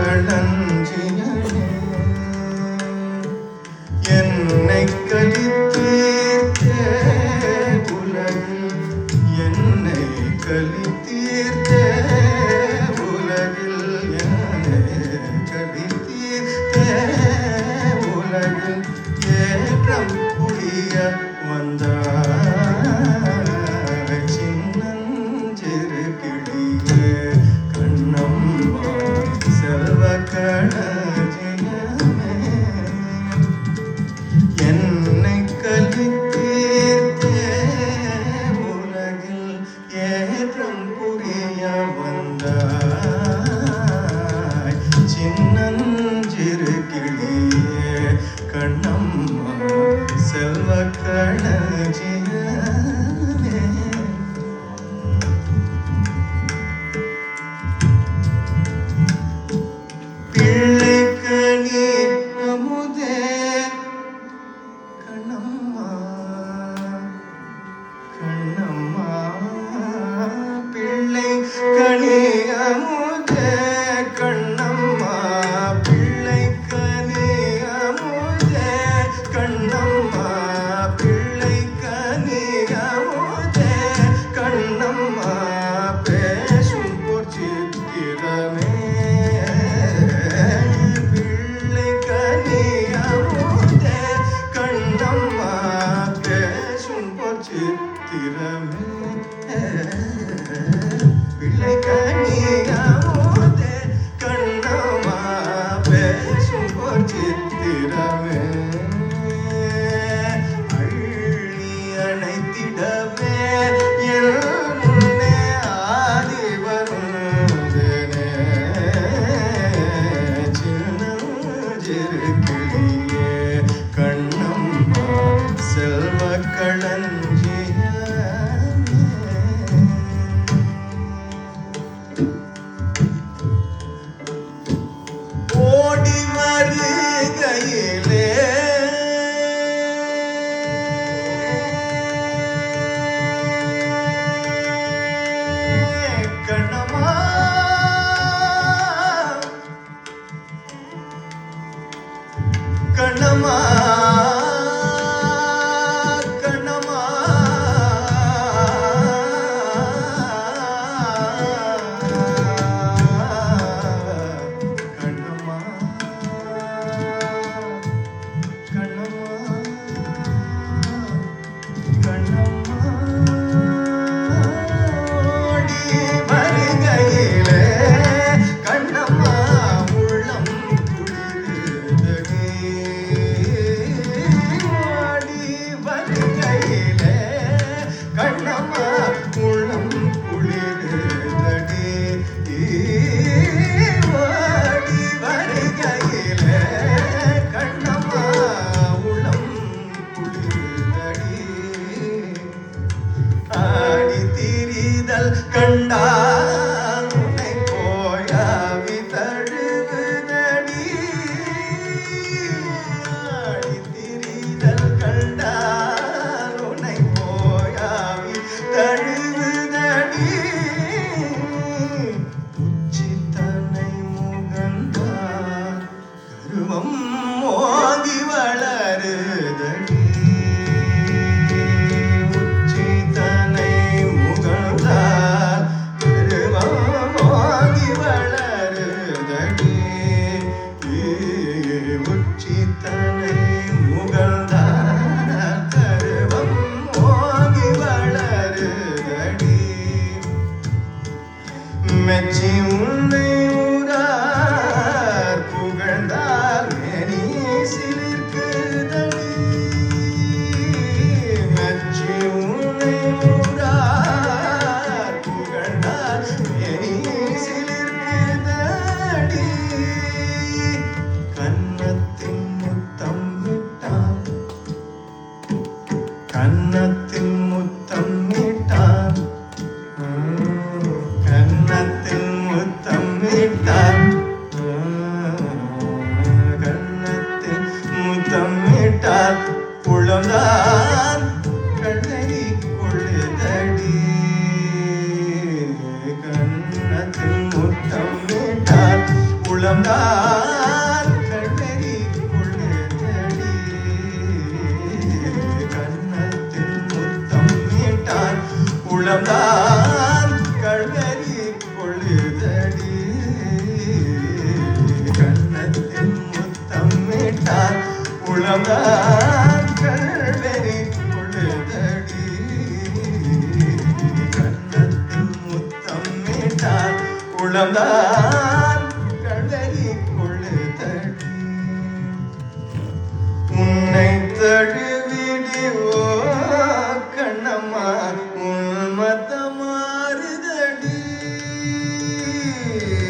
களஞ்சியமே என்னை கலித்தீர்த்த உலகில் என்னை கலித்தீர்த்த Peter. திரிதல் கன்னத்தில் முத்தம் இட்டார் கன்னத்தில் முத்தம் இட்டார் கன்னத்தில் முத்தம் இட்டார் குழந்தார் கண்ணை கொள்ளுதடி கன்னத்தில் முத்தம் இட்டார் உளம்தான் கண்ணறி பொழுதடி. கண்ணத்தில் முத்தம் மீட்டார் உளம்தான் கண்ணறி பொழுதடி. கண்ணத்தில் முத்தம் மீட்டார் உளம்தான் கண்ணறி பொழுதடி. உன்னை தழுவிடிவோ கண்ணம்மா Yeah.